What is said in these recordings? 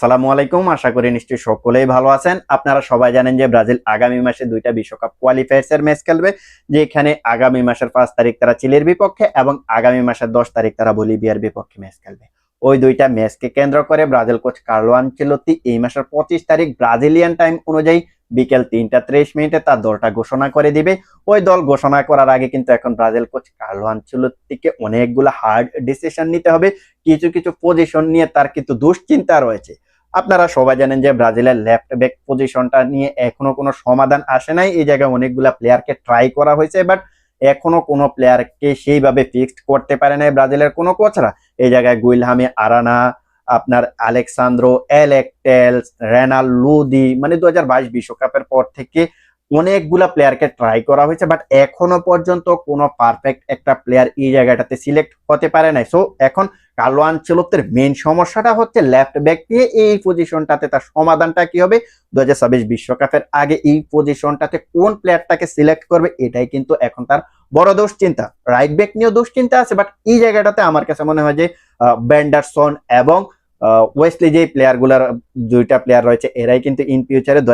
সালামু আলাইকুম। আশা করি নিশ্চয়ই সকলেই ভালো আছেন। আপনারা সবাই জানেন যে ব্রাজিল আগামী মাসে দুইটা বিশ্বকাপ কোয়ালিফায়ার্স এর ম্যাচ খেলবে, যেখানে আগামী মাসের পাঁচ তারিখ তারা চিলের বিপক্ষে এবং আগামী মাসের দশ তারিখ তারা বলিভিয়ার বিপক্ষে ম্যাচ খেলবে। ওই দুইটা ম্যাচকে কেন্দ্র করে ব্রাজিল কোচ কার্লো আনচেলত্তি এই মাসের পঁচিশ তারিখ ব্রাজিলিয়ান টাইম অনুযায়ী বিকেল তিনটা ত্রিশ মিনিটে তার দলটা ঘোষণা করে দিবে। ওই দল ঘোষণা করার আগে কিন্তু এখন ব্রাজিল কোচ কার্লো আনচেলত্তিকে অনেকগুলো হার্ড ডিসিশন নিতে হবে। কিছু কিছু পজিশন নিয়ে তার কিন্তু দুশ্চিন্তা রয়েছে। আপনারা সবাই জানেন যে ব্রাজিলের লেফট ব্যাক পজিশনটা নিয়ে এখনও কোনো সমাধান আসে নাই। এই জায়গায় অনেকগুলা প্লেয়ারকে ট্রাই করা হয়েছে বাট এখনও কোনো প্লেয়ারকে সেইভাবে ফিক্সড করতে পারে নাই ব্রাজিলের কোনো কোচরা এই জায়গায় গুইলহামি, আরানা, আপনার আলেকসান্দ্রো, এলেকটেলস, রেনাল লুদি মানে দু হাজার বিশ্বকাপের পর থেকে অনেকগুলা প্লেয়ারকে ট্রাই করা হয়েছে বাট এখনও পর্যন্ত কোনো পারফেক্ট একটা প্লেয়ার এই জায়গাটাতে সিলেক্ট হতে পারে নাই। সো এখন কার্লো আনচেলত্তের মেন সমস্যাটা হচ্ছে লেফট ব্যাক দিয়ে এই পজিশনটাতে তার সমাধানটা কি হবে? দু বিশ্বকাপের আগে এই পজিশনটাতে কোন প্লেয়ারটাকে সিলেক্ট করবে এটাই কিন্তু এখন তার বড় দুশ্চিন্তা। রাইট ব্যাক নিয়েও দুশ্চিন্তা আছে বাট এই জায়গাটাতে আমার কাছে মনে হয় যে ব্যান্ডারসন এবং ওয়েস্টলি যে প্লেয়ারগুলার দুইটা প্লেয়ার রয়েছে, এরাই কিন্তু ইন ফিউচারে দু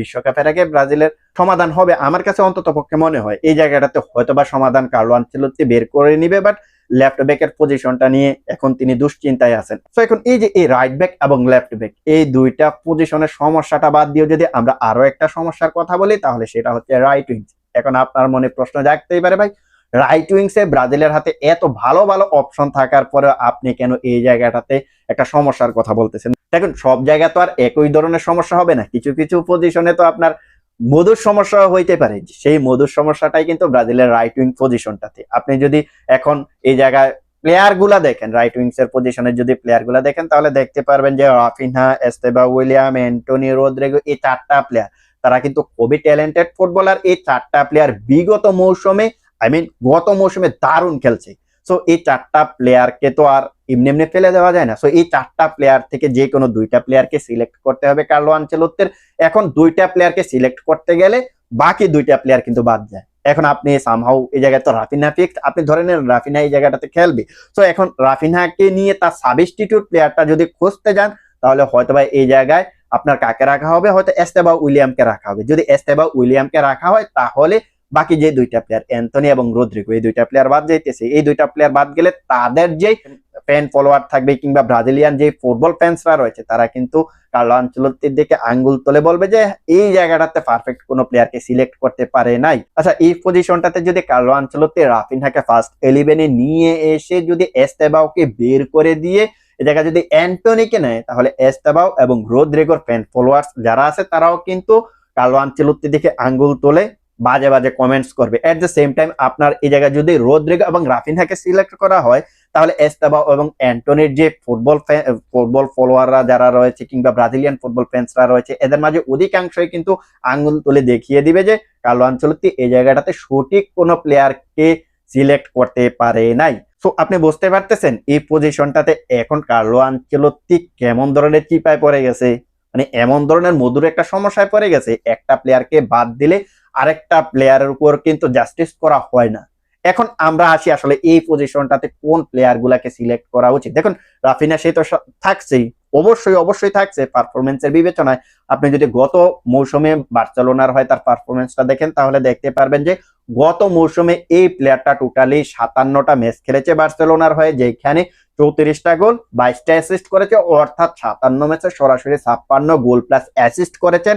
বিশ্বকাপের আগে ব্রাজিলের সমাধান হবে। আমার কাছে অন্তত পক্ষে মনে হয় এই জায়গাটাতে হয়তোবা সমাধান কার্লো আনচেলত্তি বের করে নিবে বাট লেফট ব্যাকের পজিশনটা নিয়ে এখন তিনি দুশ্চিন্তায় আছেন। তো এখন এই যে এই রাইট ব্যাক এবং লেফট ব্যাক এই দুইটা পজিশনের সমস্যাটা বাদ দিয়ে যদি আমরা আরও একটা সমস্যার কথা বলি, তাহলে সেটা হচ্ছে রাইট উইংস এখন আপনার মনে প্রশ্ন জাগতেই পারে ভাই রাইট উইংসে ব্রাজিলের হাতে এত ভালো ভালো অপশন থাকার পরে আপনি কেন এই জায়গাটাতে একটা সমস্যার কথা বলতেছেন? দেখুন, সব জায়গা তো আর একই ধরনের সমস্যা হবে না। কিছু কিছু পজিশনে তো আপনার মধুর সমস্যা হইতে পারে। সেই মধুর সমস্যাটাই কিন্তু ব্রাজিলের রাইট উইং পজিশনটাতে আপনি যদি এখন এই জায়গায় প্লেয়ারগুলা দেখেন রাইট উইংস এর পজিশনে যদি প্লেয়ারগুলা দেখেন, তাহলে দেখতে পারবেন যে Raphinha Estevao William Antony Rodrygo, এই চারটা প্লেয়ার তারা কিন্তু খুবই ট্যালেন্টেড ফুটবলার এই চারটা প্লেয়ার বিগত মৌসুমে আই মিন গত মৌসুমে দারুণ খেলছে। সো এই চারটা প্লেয়ারকে তো আর এমনি এমনি ফেলে দেওয়া যায় না। সো এই চারটা প্লেয়ার থেকে যে কোনো দুইটা প্লেয়ারকে সিলেক্ট করতে হবে কার্লো আনচেলত্তের এখন দুইটা প্লেয়ারকে সিলেক্ট করতে গেলে বাকি দুইটা প্লেয়ার কিন্তু বাদ যায়। এখন আপনি সামহাউ এই জায়গায় তো রাফিনা ফিক্স আপনি ধরে নেন রাফিনা এই জায়গাটাতে খেলবে। তো এখন রাফিনাকে নিয়ে তার সাবস্টিটিউট প্লেয়ারটা যদি খুঁজতে যান, তাহলে হয়তো বা এই জায়গায় আপনার কাকে রাখা হবে? হয়তো এস্তেবা উইলিয়ামকে রাখা হবে। যদি এস্তেবা উইলিয়ামকে রাখা হয়, তাহলে বাকি যে দুইটা প্লেয়ার অ্যান্থনি এবং রোদ্রিগো এই দুইটা প্লেয়ার বাদ যাইতেছে। এই দুইটা প্লেয়ার বাদ গেলে তাদের যে ফ্যান ফলোয়ার থাকবে কিংবা ব্রাজিলিয়ান যে ফুটবল ফ্যান্সরা রয়েছে, তারা কিন্তু কার্লো আঞ্চলতির দিকে আঙ্গুল তুলে বলবে যে, এই জায়গাটাতে পারফেক্ট কোনো প্লেয়ারকে সিলেক্ট করতে পারে নাই। আচ্ছা এই পজিশনটাতে যদি কার্লো আঞ্চলতি রাফিনহাকে ফার্স্ট ইলেভেনে নিয়ে এসে যদি এস্তেবাওকে বের করে দিয়ে এই জায়গায় যদি অ্যান্টনিকে নেয়, তাহলে এস্তেবাও এবং রোদ্রিগোর ফ্যান ফলোয়ার্স যারা আছে, তারাও কিন্তু কার্লো আঞ্চলতির দিকে আঙ্গুল তোলে। বাজে বাজে কমেন্টস করবে। এট দ্য সেম টাইম আপনার এই জায়গায় যদি রোদ্রিগো এবং রাফিনহাকে সিলেক্ট করা হয়, তাহলে এস্তাবা এবং অ্যান্টনির যে ফুটবল ফুটবল ফলোয়াররা যারা রয়েছে কিংবা ব্রাজিলিয়ান ফুটবল ফ্যান্সরা রয়েছে, এদের মাঝে অধিকাংশই কিন্তু আঙুল তুলে দেখিয়ে দিবে যে কালো আঞ্চলতি এই জায়গাটাতে সঠিক কোনো প্লেয়ারকে সিলেক্ট করতে পারে নাই। তো আপনি বুঝতে পারতেছেন এই পজিশনটাতে এখন কার্লো আঞ্চলতি কেমন ধরনের চিপায় পড়ে গেছে? মানে এমন ধরনের মধুর একটা সমস্যায় পড়ে গেছে, একটা প্লেয়ারকে বাদ দিলে আরেকটা প্লেয়ারের উপর কিন্তু জাস্টিস করা হয় না। এখন আমরা আসি আসলে এই পজিশনটাতে কোন প্লেয়ার গুলাকে সিলেক্ট করা উচিত। দেখুন, রাফিনা সে তো থাকছেই। অবশ্যই অবশ্যই থাকছে পারফরমেন্সের বিবেচনায়। আপনি যদি গত মৌসুমে বার্সেলোনার হয় তার পারফরমেন্সটা দেখেন, তাহলে দেখতে পারবেন যে গত মৌসুমে এই প্লেয়ারটা টোটালি সাতান্নটা ম্যাচ খেলেছে বার্সেলোনার হয়ে যেখানে চৌত্রিশটা গোল, বাইশটা অ্যাসিস্ট করেছে, অর্থাৎ সাতান্ন ম্যাচে সরাসরি ছাপ্পান্ন গোল প্লাস অ্যাসিস্ট করেছেন।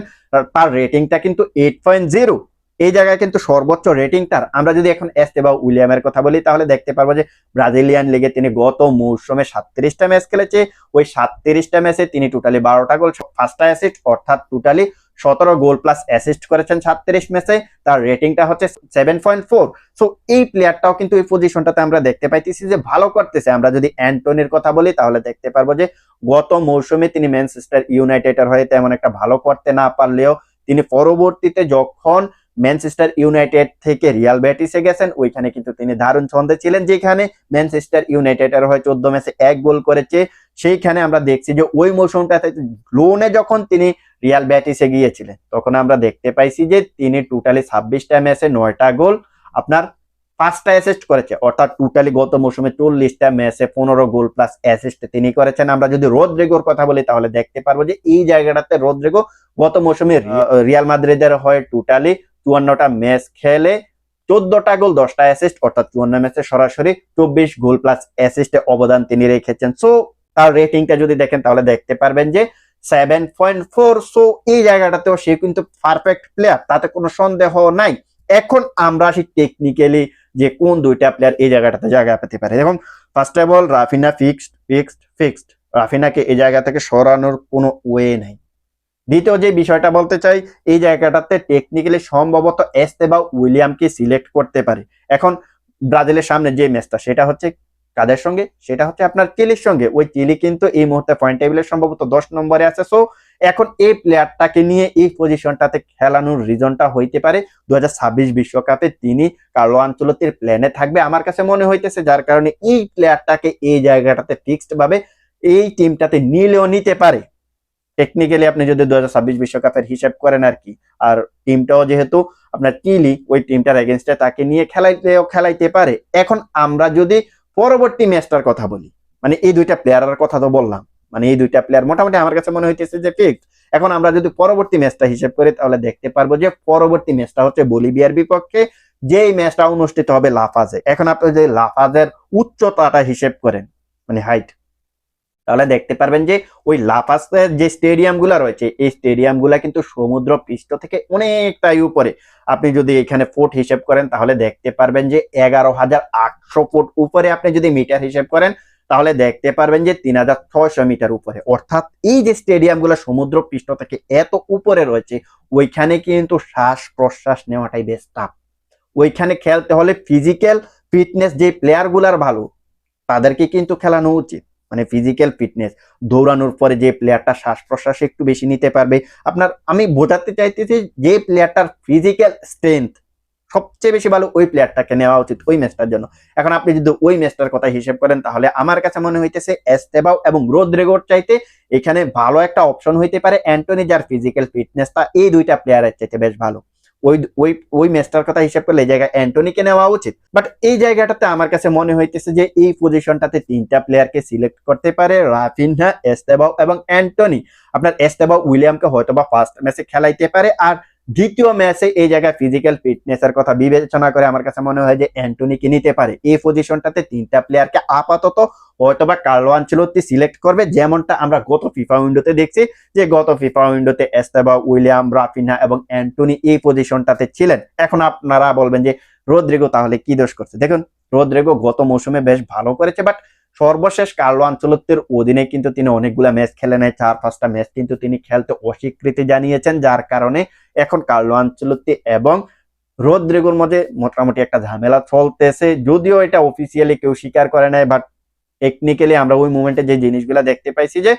তার রেটিংটা কিন্তু এইট পয়েন্ট জিরো এই জায়গায় কিন্তু সর্বোচ্চ রেটিংটার আমরা যদি এখন এস্তে বা উইলিয়ামের কথা বলি, তাহলে দেখতে পারব যে ব্রাজিলিয়ান লিগে তিনি গত মৌসুমে সাতত্রিশটা ম্যাচ খেলেছে। ওই সাতত্রিশটা ম্যাচে তিনি টোটালি বারোটা গোল ফার্স্টটা অ্যাসিস্ট অর্থাৎ টোটালি সতেরো গোল প্লাস অ্যাসিস্ট করেছেন সাতত্রিশ ম্যাচে তার রেটিংটা হচ্ছে সেভেন পয়েন্ট ফোর সো এই প্লেয়ারটাও কিন্তু এই পজিশনটাতে আমরা দেখতে পাইতেছি যে ভালো করতেছে। আমরা যদি অ্যান্টনির কথা বলি, তাহলে দেখতে পারব যে গত মৌসুমে তিনি ম্যানচেস্টার ইউনাইটেডের হয়ে তেমন একটা ভালো করতে না পারলেও তিনি পরবর্তীতে যখন ম্যানচেস্টার ইউনাইটেড থেকে রিয়াল ব্যাটিসে গেছেন, ওইখানে কিন্তু তিনি দারুণ ছন্দে ছিলেন, যেখানে ম্যানচেস্টার ইউনাইটেডের হয়ে চোদ্দ ম্যাচে এক গোল করেছে। সেইখানে আমরা দেখছি যে ওই মৌসুমটাতে লোনে যখন তিনি রিয়াল ব্যাটিসে গিয়েছিলেন। তখন আমরা দেখতে পাইছি যে তিনি টোটালি ছাব্বিশটা ম্যাচে নয়টা গোল আপনার পাঁচটা অ্যাসিস্ট করেছে। অর্থাৎ টোটালি গত মৌসুমে চল্লিশটা ম্যাচে পনেরো গোল প্লাস অ্যাসিস্ট তিনি করেছেন। আমরা যদি রোদ্রেগোর কথা বলি তাহলে দেখতে পারব যে এই জায়গাটাতে রোদ্রেগো গত মৌসুমে রিয়াল মাদ্রিদের হয়ে টোটালি চুয়ান্নটা ম্যাচ খেলে চোদ্দটা গোল দশটা অ্যাসিস্ট অর্থাৎ চুয়ান্ন ম্যাচে সরাসরি চব্বিশ গোল প্লাস অ্যাসিস্টে অবদান তিনি রেখেছেন। সো তার রেটিংটা যদি দেখেন তাহলে দেখতে পারবেন যে সেভেন পয়েন্ট ফোর সো এই জায়গাটাতেও সে কিন্তু পারফেক্ট প্লেয়ার তাতে কোনো সন্দেহ নাই। এখন আমরা আসি টেকনিক্যালি যে কোন দুইটা প্লেয়ার এই জায়গাটাতে জায়গা পেতে পারে। এবং first of all Raphinha fixed fixed fixed রাফিনাকে এই জায়গা থেকে সরানোর কোনো ওয়ে নাই। দ্বিতীয় যে বিষয়টা বলতে চাই, এই জায়গাটাতে টেকনিক্যালি সম্ভবত এস্তে বা উইলিয়ামকে সিলেক্ট করতে পারে। এখন ব্রাজিলের সামনে যে ম্যাচটা সেটা হচ্ছে কাদের সঙ্গে? সেটা হচ্ছে আপনার চিলির সঙ্গে। ওই চিলি কিন্তু এই মুহূর্তে পয়েন্ট টেবিলের সম্ভবত দশ নম্বরে আছে। সো এখন এই প্লেয়ারটাকে নিয়ে এই পজিশনটাতে খেলানোর রিজনটা হইতে পারে দু বিশ্বকাপে তিনি কার্লো আঞ্চলতির প্ল্যানে থাকবে। আমার কাছে মনে হইতেছে যার কারণে এই প্লেয়ারটাকে এই জায়গাটাতে ফিক্সড ভাবে এই টিমটাতে নিলেও নিতে পারে। টেকনিক্যালি আপনি যদি দু বিশ্বকাপের হিসাব করেন আর কি, আর টিমটাও যেহেতু আপনার চিলি ওই টিমটার এগেনস্টে তাকে নিয়ে খেলাইতেও খেলাইতে পারে। এখন আমরা যদি পরবর্তী ম্যাচটার কথা বলি। মানে এই দুইটা প্লেয়ারের কথা তো বললাম। মানে এই দুইটা প্লেয়ার মোটামুটি আমার কাছে মনে হইতেছে যে ফিক্সড এখন আমরা যদি পরবর্তী ম্যাচটা হিসেব করি, তাহলে দেখতে পারব যে পরবর্তী ম্যাচটা হচ্ছে বলিভিয়ার বিপক্ষে, যেই ম্যাচটা অনুষ্ঠিত হবে লাফাজে। এখন আপনি যে লাফাজের উচ্চতাটা হিসেব করেন মানে হাইট তাহলে দেখতে পারবেন যে ওই লাফাজের যে স্টেডিয়ামগুলা রয়েছে, এই স্টেডিয়ামগুলা কিন্তু সমুদ্র পৃষ্ঠ থেকে অনেকটাই উপরে। আপনি যদি এখানে ফুট হিসেব করেন, তাহলে দেখতে পারবেন যে এগারো হাজার আটশো ফুট উপরে আপনি যদি মিটার হিসেব করেন, তাহলে দেখতে পারবেন যে তিন হাজার ছয়শো মিটার উপরে। অর্থাৎ এই যে স্টেডিয়ামগুলো সমুদ্র পৃষ্ঠ থেকে এত উপরে রয়েছে, ওইখানে কিন্তু শ্বাস প্রশ্বাস নেওয়াটাই বেশ টাফ ওইখানে খেলতে হলে ফিজিক্যাল ফিটনেস যে প্লেয়ারগুলার ভালো, তাদেরকে কিন্তু খেলানো উচিত। মানে ফিজিক্যাল ফিটনেস দৌড়ানোর পরে যে প্লেয়ারটা শ্বাস প্রশ্বাস একটু বেশি নিতে পারবে। আপনার, আমি বোঝাতে চাইতেছি যে প্লেয়ারটার ফিজিক্যাল স্ট্রেংথ সবচেয়ে বেশি ভালো ওই প্লেয়ারটাকে নেওয়া উচিত ওই ম্যাচটার জন্য। এখন আপনি যদি ওই ম্যাচটার কথা হিসেব করেন, তাহলে আমার কাছে মনে হইতেছে এস্তেবাও এবং রোদ্রেগোর চাইতে এখানে ভালো একটা অপশন হইতে পারে। অ্যান্টনি যার ফিজিক্যাল ফিটনেসটা এই দুইটা প্লেয়ারের চাইতে বেশ ভালো। ওই ওই ওই ম্যাচটার কথা হিসাব করলে এই জায়গায় অ্যান্টনিকে নেওয়া উচিত। বাট এই জায়গাটাতে আমার কাছে মনে হইতেছে যে এই পজিশনটাতে তিনটা প্লেয়ারকে সিলেক্ট করতে পারে রাফিনহা, এস্তেবাও এবং অ্যান্টনি। আপনার এস্তেবাও উইলিয়ামকে হয়তো বা ফার্স্ট ম্যাচে খেলাইতে পারে আর দ্বিতীয় ম্যাচে এই জায়গায় ফিজিক্যাল ফিটনেস এর কথা বিবেচনা করে আমার কাছে মনে হয় যে অ্যান্টনিকে নিতে পারে। এই পজিশনটাতে তিনটা প্লেয়ারকে আপাতত হয়তোবা কার্লো আঞ্চলতি সিলেক্ট করবে, যেমনটা আমরা গত ফিফা উইন্ডোতে দেখছি যে গত ফিফা উইন্ডোতে এস্তেবা, উইলিয়াম, রাফিনা এবং অ্যান্টনি এই পজিশনটাতে ছিলেন। এখন আপনারা বলবেন যে রোদ্রিগো তাহলে কি দোষ করছে? দেখুন, রোদ্রিগো গত মৌসুমে বেশ ভালো করেছে বাট সর্বশেষ কার্লো আঞ্চলত্বের অধীনে কিন্তু তিনি অনেকগুলা ম্যাচ খেলে নেয় চার পাঁচটা ম্যাচ কিন্তু তিনি খেলতে অস্বীকৃতি জানিয়েছেন, যার কারণে এখন কার্লো আঞ্চলত্তি এবং রোদ্রিগোর মধ্যে মোটামুটি একটা ঝামেলা চলতেছে। যদিও এটা অফিসিয়ালি কেউ স্বীকার করে নাই বাট টেকনিক্যালি আমরা ওই মুভমেন্টে যে জিনিসগুলো দেখতে পাইছি যে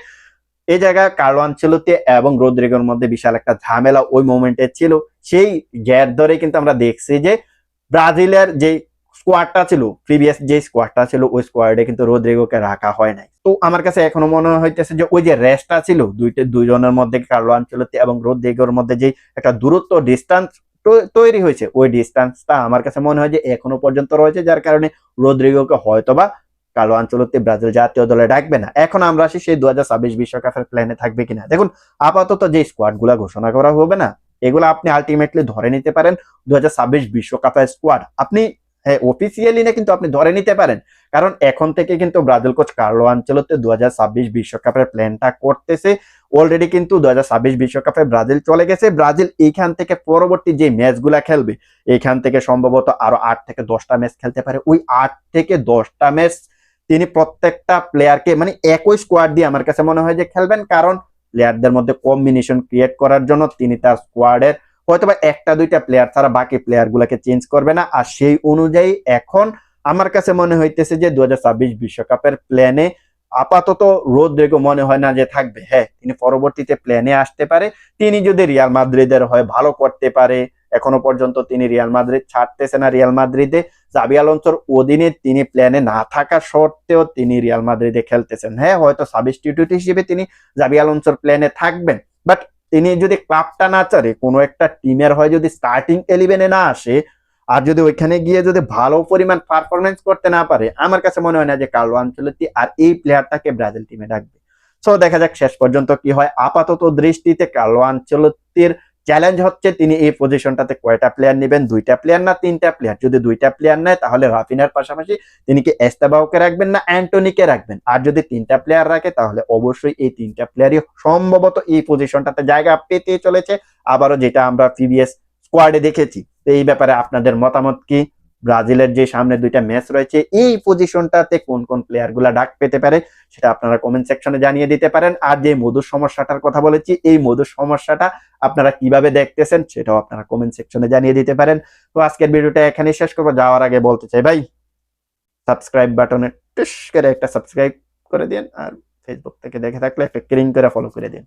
এই জায়গায় কার্লো আঞ্চলতি এবং রোদ্রিগোর মধ্যে বিশাল একটা ঝামেলা ওই মুভমেন্টে ছিল। সেই গ্যার ধরে কিন্তু আমরা দেখছি যে, ব্রাজিলের যে স্কোয়াডটা ছিল প্রিভিয়াস যে স্কোয়াডটা ছিল, ওই স্কোয়াডে কিন্তু রোদ্রিগোকে রাখা হয় নাই। তো আমার কাছে এখনও মনে হইতেছে যে, ওই যে রেস্টটা ছিল, দুইটা, দুইজনের মধ্যে কার্লো আঞ্চলতি এবং রোদ্রিগোর মধ্যে যে একটা দূরত্ব ডিস্টেন্স তৈরি হয়েছে, ওই ডিস্টেন্সটা আমার কাছে মনে হয় যে এখনও পর্যন্ত রয়েছে, যার কারণে রোদ্রিগোকে হয়তোবা কালো আঞ্চলতে ব্রাজিল জাতীয় দলে ডাকবে না। এখন আমরা আসি সেই দু বিশ্বকাপের প্ল্যানে থাকবে কিনা। দেখুন, আপাতত যে স্কোয়াডগুলা ঘোষণা করা হবে না, এগুলো আপনি আলটিমেটলি ধরে নিতে পারেন দু বিশ্বকাপের স্কোয়াড আপনি হ্যাঁ অফিসিয়ালি না কিন্তু আপনি ধরে নিতে পারেন। কারণ এখন থেকে কিন্তু ব্রাজিল কোচ কার্লো আঞ্চলতে দু হাজার বিশ্বকাপের প্ল্যানটা করতেছে। অলরেডি কিন্তু দু বিশ্বকাপে ব্রাজিল চলে গেছে। ব্রাজিল এইখান থেকে পরবর্তী যে ম্যাচগুলা খেলবে, এইখান থেকে সম্ভবত আরও আট থেকে দশটা ম্যাচ খেলতে পারে। ওই আট থেকে দশটা ম্যাচ তিনি প্রত্যেকটা প্লেয়ারকে মানে একই স্কোয়াড দিয়ে আমার কাছে মনে হয় যে খেলবেন। কারণ প্লেয়ারদের মধ্যে কম্বিনেশন ক্রিয়েট করার জন্য তিনি তার স্কোয়াডের হয়তোবা একটা, দুইটা প্লেয়ার ছাড়া বাকি প্লেয়ার গুলাকে চেঞ্জ করবে না। আর সেই অনুযায়ী এখন আমার কাছে মনে হইতেছে যে দু বিশ্বকাপের প্ল্যানে আপাতত রোদ্রেগো মনে হয় না যে থাকবে। হ্যাঁ তিনি পরবর্তীতে প্ল্যানে আসতে পারে। তিনি যদি রিয়াল মাদ্রিদের হয় ভালো করতে পারে, এখনও পর্যন্ত তিনি রিয়াল মাদ্রিদ ছাড়তেছে না রিয়াল মাদ্রিদে জাবি আলোনসোর অধীনে তিনি প্ল্যানে না থাকা সত্ত্বেও তিনি রিয়াল মাদ্রিদে খেলতেছেন। হ্যাঁ হয়তো সাবস্টিটিউট হিসেবে তিনি জাবি আলোনসোর প্ল্যানে থাকবেন। বাট তিনি যদি ক্লাবটা না চারে, কোনো একটা টিমের হয় যদি স্টার্টিং এলিভেনে না আসে, আর যদি ওইখানে গিয়ে যদি ভালো পরিমাণ পারফরমেন্স করতে না পারে, আমার কাছে মনে হয় না যে কার্লো আনচলতি আর এই প্লেয়ারটাকে ব্রাজিল টিমে ডাকবে। সো দেখা যাক শেষ পর্যন্ত কি হয়। আপাতত দৃষ্টিতে কার্লো আনচলতির চ্যালেঞ্জ হচ্ছে, তিনি এই পজিশনটাতে কয়টা প্লেয়ার নেবেন? দুইটা প্লেয়ার না তিনটা প্লেয়ার যদি দুইটা প্লেয়ার নেয়, তাহলে রাফিনার পাশাপাশি তিনি কি এস্তাবাউকে রাখবেন না অ্যান্টনিকে রাখবেন? আর যদি তিনটা প্লেয়ার রাখে, তাহলে অবশ্যই এই তিনটা প্লেয়ারই সম্ভবত এই পজিশনটাতে জায়গা পেতে চলেছে। আবারও যেটা আমরা প্রিভিয়াস স্কোয়াডে দেখেছি, এই ব্যাপারে আপনাদের মতামত কি? ব্রাজিলের যে সামনে দুইটা ম্যাচ রয়েছে, এই পজিশনটাতে কোন কোন প্লেয়ারগুলা ডাক পেতে পারে সেটা আপনারা কমেন্ট সেকশনে জানিয়ে দিতে পারেন। আর যে মধুর সমস্যাটার কথা বলেছি, এই মধুর সমস্যাটা আপনারা কীভাবে দেখতেছেন সেটাও আপনারা কমেন্ট সেকশনে জানিয়ে দিতে পারেন। তো আজকের ভিডিওটা এখানেই শেষ করব। যাওয়ার আগে বলতে চাই, ভাই সাবস্ক্রাইব বাটনে টুস করে একটা সাবস্ক্রাইব করে দিন আর ফেসবুক থেকে দেখে থাকলে একটা ক্লিং করে ফলো করে দিন।